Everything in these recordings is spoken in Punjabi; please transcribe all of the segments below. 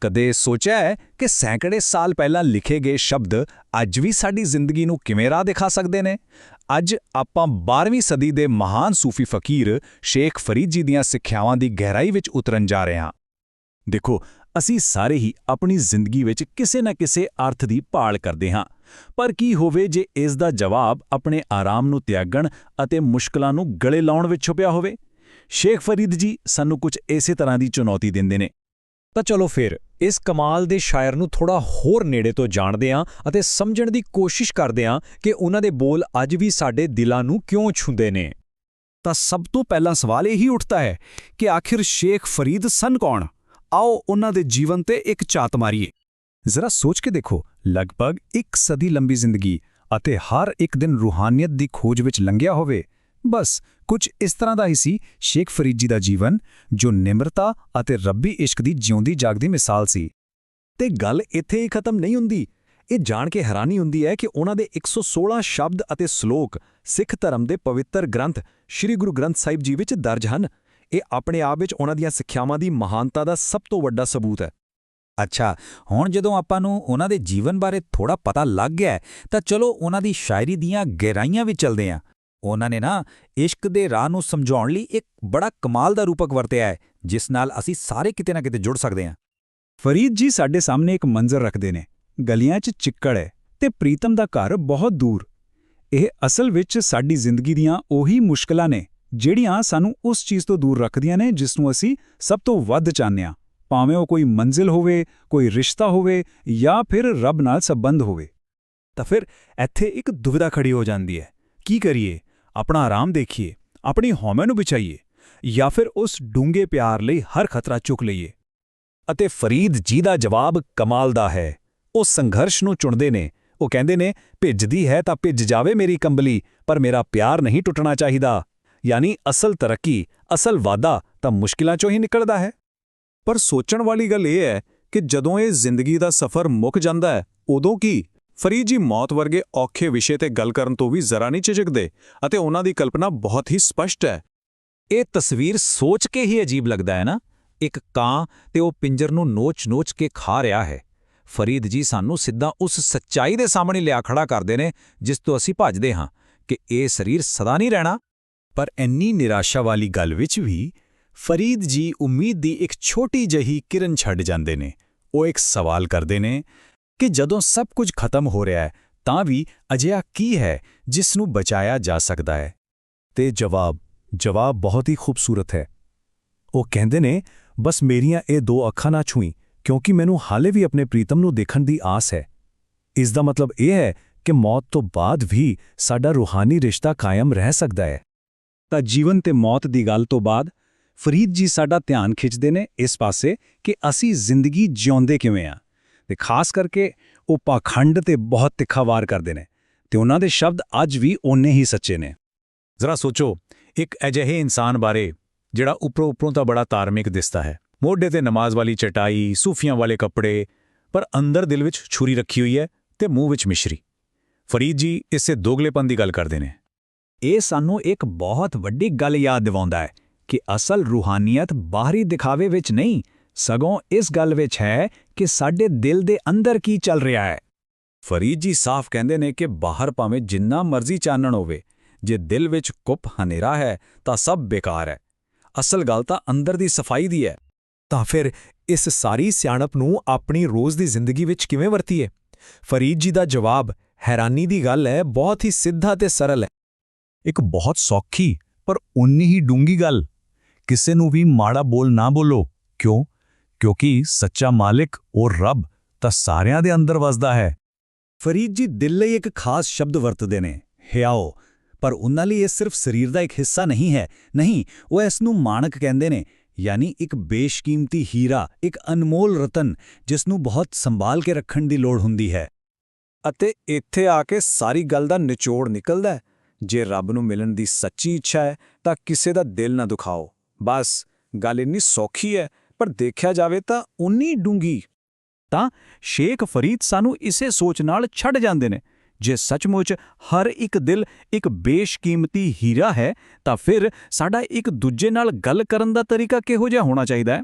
ਕਦੇ ਸੋਚਿਆ ਹੈ ਕਿ ਸੈਂਕੜੇ ਸਾਲ ਪਹਿਲਾਂ ਲਿਖੇ ਗਏ ਸ਼ਬਦ ਅੱਜ ਵੀ ਸਾਡੀ ਜ਼ਿੰਦਗੀ ਨੂੰ ਕਿਵੇਂ ਰਾਹ ਦਿਖਾ ਸਕਦੇ ਨੇ? ਅੱਜ ਆਪਾਂ 12ਵੀਂ ਸਦੀ ਦੇ ਮਹਾਨ ਸੂਫੀ ਫਕੀਰ ਸ਼ੇਖ ਫਰੀਦ ਜੀ ਦੀਆਂ ਸਿੱਖਿਆਵਾਂ ਦੀ ਗਹਿਰਾਈ ਵਿੱਚ ਉਤਰਨ ਜਾ ਰਹੇ ਹਾਂ। ਦੇਖੋ, ਅਸੀਂ ਸਾਰੇ ਹੀ ਆਪਣੀ ਜ਼ਿੰਦਗੀ ਵਿੱਚ ਕਿਸੇ ਨਾ ਕਿਸੇ ਅਰਥ ਦੀ ਭਾਲ ਕਰਦੇ ਹਾਂ। ਪਰ ਕੀ ਹੋਵੇ ਜੇ ਇਸ ਦਾ ਜਵਾਬ ਆਪਣੇ ਆਰਾਮ ਨੂੰ ਤਿਆਗਣ ਅਤੇ ਮੁਸ਼ਕਲਾਂ ਨੂੰ ਗਲੇ ਲਾਉਣ ਵਿੱਚ ਛੁਪਿਆ ਹੋਵੇ? ਸ਼ੇਖ ਫਰੀਦ ਜੀ ਸਾਨੂੰ ਕੁਝ ਇਸੇ ਤਰ੍ਹਾਂ ਦੀ ਚੁਣੌਤੀ ਦਿੰਦੇ ਨੇ। ਤਾਂ ਚਲੋ ਫਿਰ, ਇਸ ਕਮਾਲ ਦੇ ਸ਼ਾਇਰ ਨੂੰ ਥੋੜਾ ਹੋਰ ਨੇੜੇ ਤੋਂ ਜਾਣਦੇ ਹਾਂ ਅਤੇ ਸਮਝਣ ਦੀ ਕੋਸ਼ਿਸ਼ ਕਰਦੇ ਹਾਂ ਕਿ ਉਹਨਾਂ ਦੇ ਬੋਲ ਅੱਜ ਵੀ ਸਾਡੇ ਦਿਲਾਂ ਨੂੰ ਕਿਉਂ ਛੂੰਦੇ ਨੇ। ਤਾਂ ਸਭ ਤੋਂ ਪਹਿਲਾ ਸਵਾਲ ਇਹੀ ਉੱਠਦਾ ਹੈ ਕਿ ਆਖਿਰ ਸ਼ੇਖ ਫਰੀਦ ਸਨ ਕੌਣ? ਆਓ ਉਹਨਾਂ ਦੇ ਜੀਵਨ ਤੇ ਇੱਕ ਝਾਤ ਮਾਰੀਏ। ਜ਼ਰਾ ਸੋਚ ਕੇ ਦੇਖੋ, ਲਗਭਗ ਇੱਕ ਸਦੀ ਲੰਬੀ ਜ਼ਿੰਦਗੀ ਅਤੇ ਹਰ ਇੱਕ ਦਿਨ ਰੂਹਾਨੀਅਤ ਦੀ ਖੋਜ ਵਿੱਚ ਲੰਘਿਆ ਹੋਵੇ ਬਸ, ਕੁਝ ਇਸ ਤਰ੍ਹਾਂ ਦਾ ਹੀ ਸੀ। ਸ਼ੇਖ ਫਰੀਦ ਜੀ ਦਾ ਜੀਵਨ, ਜੋ ਨਿਮਰਤਾ ਅਤੇ ਰੱਬੀ ਇਸ਼ਕ ਦੀ ਜਿਉਂਦੀ ਜਾਗਦੀ ਮਿਸਾਲ ਸੀ। ਤੇ ਗੱਲ ਇੱਥੇ ਹੀ ਖਤਮ ਨਹੀਂ ਹੁੰਦੀ। ਇਹ ਜਾਣ ਕੇ ਹੈਰਾਨੀ ਹੁੰਦੀ ਹੈ ਕਿ ਉਹਨਾਂ ਦੇ 116 ਸ਼ਬਦ ਅਤੇ ਸ਼ਲੋਕ ਸਿੱਖ ਧਰਮ ਦੇ ਪਵਿੱਤਰ ਗ੍ਰੰਥ ਸ੍ਰੀ ਗੁਰੂ ਗ੍ਰੰਥ ਸਾਹਿਬ ਜੀ ਵਿੱਚ ਦਰਜ ਹਨ। ਇਹ ਆਪਣੇ ਆਪ ਵਿੱਚ ਉਹਨਾਂ ਦੀਆਂ ਸਿੱਖਿਆਵਾਂ ਦੀ ਮਹਾਨਤਾ ਦਾ ਸਭ ਤੋਂ ਵੱਡਾ ਸਬੂਤ ਹੈ। ਅੱਛਾ, ਹੁਣ ਜਦੋਂ ਆਪਾਂ ਨੂੰ ਉਹਨਾਂ ਦੇ ਜੀਵਨ ਬਾਰੇ ਥੋੜਾ ਪਤਾ ਲੱਗ ਗਿਆ ਤਾਂ ਚਲੋ ਉਹਨਾਂ ਦੀ ਸ਼ਾਇਰੀ ਦੀਆਂ ਗਹਿਰਾਈਆਂ ਵੀ ਚੱਲਦੇ ਹਾਂ। ਉਹਨਾਂ ਨੇ ਨਾ ਇਸ਼ਕ ਦੇ ਰਾਹ ਨੂੰ ਸਮਝਾਉਣ ਲਈ ਇੱਕ ਬੜਾ ਕਮਾਲ ਦਾ ਰੂਪਕ ਵਰਤਿਆ ਹੈ, ਜਿਸ ਨਾਲ ਅਸੀਂ ਸਾਰੇ ਕਿਤੇ ਨਾ ਕਿਤੇ ਜੁੜ ਸਕਦੇ ਹਾਂ। ਫਰੀਦ ਜੀ ਸਾਡੇ ਸਾਹਮਣੇ ਇੱਕ ਮੰਜ਼ਰ ਰੱਖਦੇ ਨੇ। ਗਲੀਆਂ 'ਚ ਚਿੱਕੜ ਹੈ ਤੇ ਪ੍ਰੀਤਮ ਦਾ ਘਰ ਬਹੁਤ ਦੂਰ। ਇਹ ਅਸਲ ਵਿੱਚ ਸਾਡੀ ਜ਼ਿੰਦਗੀ ਦੀਆਂ ਉਹੀ ਮੁਸ਼ਕਲਾਂ ਨੇ, ਜਿਹੜੀਆਂ ਸਾਨੂੰ ਉਸ ਚੀਜ਼ ਤੋਂ ਦੂਰ ਰੱਖਦੀਆਂ ਨੇ, ਜਿਸ ਨੂੰ ਅਸੀਂ ਸਭ ਤੋਂ ਵੱਧ ਚਾਹੁੰਦੇ ਹਾਂ। ਭਾਵੇਂ ਉਹ ਕੋਈ ਮੰਜ਼ਿਲ ਹੋਵੇ, ਕੋਈ ਰਿਸ਼ਤਾ ਹੋਵੇ ਜਾਂ ਫਿਰ ਰੱਬ ਨਾਲ ਸੰਬੰਧ ਹੋਵੇ। ਤਾਂ ਫਿਰ ਇੱਥੇ ਇੱਕ ਦੁਵਿਧਾ ਖੜੀ ਹੋ ਜਾਂਦੀ ਹੈ। ਕੀ ਕਰੀਏ? ਆਪਣਾ ਆਰਾਮ ਦੇਖੀਏ, ਆਪਣੀ ਹਉਮੈ ਨੂੰ ਬਚਾਈਏ, ਜਾਂ ਫਿਰ ਉਸ ਡੂੰਘੇ ਪਿਆਰ ਲਈ ਹਰ ਖਤਰਾ ਚੁੱਕ ਲਈਏ। ਅਤੇ ਫਰੀਦ ਜੀ ਦਾ ਜਵਾਬ ਕਮਾਲ ਦਾ ਹੈ। ਉਹ ਸੰਘਰਸ਼ ਨੂੰ ਚੁਣਦੇ ਨੇ। ਉਹ ਕਹਿੰਦੇ ਨੇ, ਭਿੱਜਦੀ ਹੈ ਤਾਂ ਭਿੱਜ ਜਾਵੇ ਮੇਰੀ ਕੰਬਲੀ, ਪਰ ਮੇਰਾ ਪਿਆਰ ਨਹੀਂ ਟੁੱਟਣਾ ਚਾਹੀਦਾ। ਯਾਨੀ ਅਸਲ ਤਰੱਕੀ, ਅਸਲ ਵਾਦਾ ਤਾਂ ਮੁਸ਼ਕਿਲਾਂ ਚੋਂ ਹੀ ਨਿਕਲਦਾ ਹੈ। ਪਰ ਸੋਚਣ ਵਾਲੀ ਗੱਲ ਇਹ ਹੈ ਕਿ ਜਦੋਂ ਇਹ ਜ਼ਿੰਦਗੀ ਦਾ ਸਫ਼ਰ ਮੁੱਕ ਜਾਂਦਾ ਹੈ, ਉਦੋਂ ਕੀ ਫਰੀਦ ਜੀ ਮੌਤ ਵਰਗੇ ਔਖੇ ਵਿਸ਼ੇ ਤੇ ਗੱਲ ਕਰਨ ਤੋਂ ਵੀ ਜ਼ਰਾ ਨਹੀਂ ਝਿਜਕਦੇ ਅਤੇ ਉਹਨਾਂ ਦੀ ਕਲਪਨਾ ਬਹੁਤ ਹੀ ਸਪਸ਼ਟ ਹੈ। ਇਹ ਤਸਵੀਰ ਸੋਚ ਕੇ ਹੀ ਅਜੀਬ ਲੱਗਦਾ ਹੈ ਨਾ। ਇੱਕ ਕਾਂ ਤੇ ਉਹ ਪਿੰਜਰ ਨੂੰ ਨੋਚ-ਨੋਚ ਕੇ ਖਾ ਰਿਹਾ ਹੈ। ਫਰੀਦ ਜੀ ਸਾਨੂੰ ਸਿੱਧਾ ਉਸ ਸੱਚਾਈ ਦੇ ਸਾਹਮਣੇ ਲਿਆ ਖੜਾ ਕਰਦੇ ਨੇ, ਜਿਸ ਤੋਂ ਅਸੀਂ ਭੱਜਦੇ ਹਾਂ ਕਿ ਇਹ ਸਰੀਰ ਸਦਾ ਨਹੀਂ ਰਹਿਣਾ। ਪਰ ਇੰਨੀ ਨਿਰਾਸ਼ਾ ਵਾਲੀ ਗੱਲ ਵਿੱਚ ਵੀ ਫਰੀਦ ਜੀ ਉਮੀਦ ਦੀ ਇੱਕ ਛੋਟੀ ਜਹੀ ਕਿਰਨ ਛੱਡ ਜਾਂਦੇ ਨੇ। ਉਹ ਇੱਕ ਸਵਾਲ ਕਰਦੇ ਨੇ ਕਿ ਜਦੋਂ ਸਭ ਕੁਝ ਖਤਮ ਹੋ ਰਿਹਾ ਹੈ, ਤਾਂ ਵੀ ਅਜਿਹਾ ਕੀ ਹੈ ਜਿਸ ਨੂੰ ਬਚਾਇਆ ਜਾ ਸਕਦਾ ਹੈ? ਤੇ ਜਵਾਬ ਜਵਾਬ ਬਹੁਤ ਹੀ ਖੂਬਸੂਰਤ ਹੈ। ਉਹ ਕਹਿੰਦੇ ਨੇ, ਬਸ ਮੇਰੀਆਂ ਇਹ ਦੋ ਅੱਖਾਂ ਨਾ ਛੂਈ, ਕਿਉਂਕਿ ਮੈਨੂੰ ਹਾਲੇ ਵੀ ਆਪਣੇ ਪ੍ਰੀਤਮ ਨੂੰ ਦੇਖਣ ਦੀ ਆਸ ਹੈ। ਇਸ ਦਾ ਮਤਲਬ ਇਹ ਹੈ ਕਿ ਮੌਤ ਤੋਂ ਬਾਅਦ ਵੀ ਸਾਡਾ ਰੂਹਾਨੀ ਰਿਸ਼ਤਾ ਕਾਇਮ ਰਹਿ ਸਕਦਾ ਹੈ। ਤਾਂ ਜੀਵਨ ਤੇ ਮੌਤ ਦੀ ਗੱਲ ਤੋਂ ਬਾਅਦ, ਫਰੀਦ ਜੀ ਸਾਡਾ ਧਿਆਨ ਖਿੱਚਦੇ ਨੇ ਇਸ ਪਾਸੇ ਕਿ ਅਸੀਂ ਜ਼ਿੰਦਗੀ ਜਿਉਂਦੇ ਕਿਵੇਂ ਆ। ਤੇ ਖਾਸ ਕਰਕੇ ਉਹ ਪਾਖੰਡ ਤੇ ਬਹੁਤ ਤਿੱਖਾ ਵਾਰ ਕਰਦੇ ਨੇ ਤੇ ਉਹਨਾਂ ਦੇ ਸ਼ਬਦ ਅੱਜ ਵੀ ਓਨੇ ਹੀ ਸੱਚੇ ਨੇ। ਜ਼ਰਾ ਸੋਚੋ, ਇੱਕ ਅਜਿਹੇ ਇਨਸਾਨ ਬਾਰੇ ਜਿਹੜਾ ਉੱਪਰੋਂ ਉੱਪਰੋਂ ਤਾਂ ਬੜਾ ਧਾਰਮਿਕ ਦਿਸਦਾ ਹੈ। ਮੋਢੇ ਤੇ ਨਮਾਜ਼ ਵਾਲੀ ਚਟਾਈ, ਸੂਫੀਆਂ ਵਾਲੇ ਕੱਪੜੇ, ਪਰ ਅੰਦਰ ਦਿਲ ਵਿੱਚ ਛੁਰੀ ਰੱਖੀ ਹੋਈ ਹੈ ਤੇ ਮੂੰਹ ਵਿੱਚ ਮਿਸ਼ਰੀ। ਫਰੀਦ ਜੀ ਇਸੇ ਦੋਗਲੇਪਨ ਦੀ ਗੱਲ ਕਰਦੇ ਨੇ। ਇਹ ਸਾਨੂੰ ਇੱਕ ਬਹੁਤ ਵੱਡੀ ਗੱਲ ਯਾਦ ਦਿਵਾਉਂਦਾ ਹੈ ਕਿ ਅਸਲ ਰੂਹਾਨੀਅਤ ਬਾਹਰੀ ਦਿਖਾਵੇ ਵਿੱਚ ਨਹੀਂ ਸਗੋਂ ਇਸ ਗੱਲ ਵਿੱਚ ਹੈ ਕਿ ਸਾਡੇ ਦਿਲ ਦੇ ਅੰਦਰ ਕੀ ਚੱਲ ਰਿਹਾ ਹੈ। ਫਰੀਦ ਜੀ ਸਾਫ਼ ਕਹਿੰਦੇ ਨੇ ਕਿ ਬਾਹਰ ਭਾਵੇਂ ਜਿੰਨਾ ਮਰਜ਼ੀ ਚਾਨਣ ਹੋਵੇ, ਜੇ ਦਿਲ ਵਿੱਚ ਕੁੱਪ ਹਨੇਰਾ ਹੈ ਤਾਂ ਸਭ ਬੇਕਾਰ ਹੈ। ਅਸਲ ਗੱਲ ਤਾਂ ਅੰਦਰ ਦੀ ਸਫ਼ਾਈ ਦੀ ਹੈ। ਤਾਂ ਫਿਰ ਇਸ ਸਾਰੀ ਸਿਆਣਪ ਨੂੰ ਆਪਣੀ ਰੋਜ਼ ਦੀ ਜ਼ਿੰਦਗੀ ਵਿੱਚ ਕਿਵੇਂ ਵਰਤੀਏ? ਫਰੀਦ ਜੀ ਦਾ ਜਵਾਬ ਹੈਰਾਨੀ ਦੀ ਗੱਲ ਹੈ, ਬਹੁਤ ਹੀ ਸਿੱਧਾ ਤੇ ਸਰਲ ਹੈ। ਇੱਕ ਬਹੁਤ ਸੌਖੀ ਪਰ ਉਨੀ ਹੀ ਡੂੰਗੀ ਗੱਲ, ਕਿਸੇ ਨੂੰ ਵੀ ਮਾੜਾ ਬੋਲ ਨਾ ਬੋਲੋ। ਕਿਉਂ? ਕਿਉਂਕਿ ਸੱਚਾ ਮਾਲਿਕ ਉਹ ਰੱਬ ਤਾਂ ਸਾਰਿਆਂ ਦੇ ਅੰਦਰ ਵਸਦਾ ਹੈ। ਫਰੀਦ ਜੀ ਦਿਲ ਲਈ ਇੱਕ ਖਾਸ ਸ਼ਬਦ ਵਰਤਦੇ ਨੇ ਹਿਆਓ ਪਰ ਉਹਨਾਂ ਲਈ ਇਹ ਸਿਰਫ ਸਰੀਰ ਦਾ ਇੱਕ ਹਿੱਸਾ ਨਹੀਂ ਹੈ। ਨਹੀਂ, ਉਹ ਇਸ ਨੂੰ ਮਾਣਕ ਕਹਿੰਦੇ ਨੇ, ਯਾਨੀ ਇੱਕ ਬੇਸ਼ਕੀਮਤੀ ਹੀਰਾ, ਇੱਕ ਅਨਮੋਲ ਰਤਨ, ਜਿਸ ਨੂੰ ਬਹੁਤ ਸੰਭਾਲ ਕੇ ਰੱਖਣ ਦੀ ਲੋੜ ਹੁੰਦੀ ਹੈ। ਅਤੇ ਇੱਥੇ ਆ ਕੇ ਸਾਰੀ ਗੱਲ ਦਾ ਨਿਚੋੜ ਨਿਕਲਦਾ ਹੈ। ਜੇ ਰੱਬ ਨੂੰ ਮਿਲਣ ਦੀ ਸੱਚੀ ਇੱਛਾ ਹੈ, ਤਾਂ ਕਿਸੇ ਦਾ ਦਿਲ ਨਾ ਦੁਖਾਓ। ਬਸ, ਗੱਲ ਇੰਨੀ ਸੌਖੀ ਹੈ ਪਰ ਦੇਖਿਆ ਜਾਵੇ ਤਾਂ ਉਨੀ ਡੂੰਗੀ ਤਾਂ ਸ਼ੇਖ ਫਰੀਦ ਸਾਨੂੰ ਇਸੇ ਸੋਚ ਨਾਲ ਛੱਡ ਜਾਂਦੇ ਨੇ। ਜੇ ਸੱਚਮੁੱਚ ਹਰ ਇੱਕ ਦਿਲ ਇੱਕ ਬੇਸ਼ਕੀਮਤੀ ਹੀਰਾ ਹੈ, ਤਾਂ ਫਿਰ ਸਾਡਾ ਇੱਕ ਦੂਜੇ ਨਾਲ ਗੱਲ ਕਰਨ ਦਾ ਤਰੀਕਾ ਕਿਹੋ ਜਿਹਾ ਹੋਣਾ ਚਾਹੀਦਾ ਹੈ?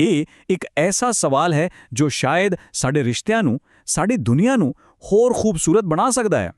ਇਹ ਇੱਕ ਐਸਾ ਸਵਾਲ ਹੈ ਜੋ ਸ਼ਾਇਦ ਸਾਡੇ ਰਿਸ਼ਤਿਆਂ ਨੂੰ, ਸਾਡੀ ਦੁਨੀਆ ਨੂੰ ਹੋਰ ਖੂਬਸੂਰਤ ਬਣਾ ਸਕਦਾ ਹੈ।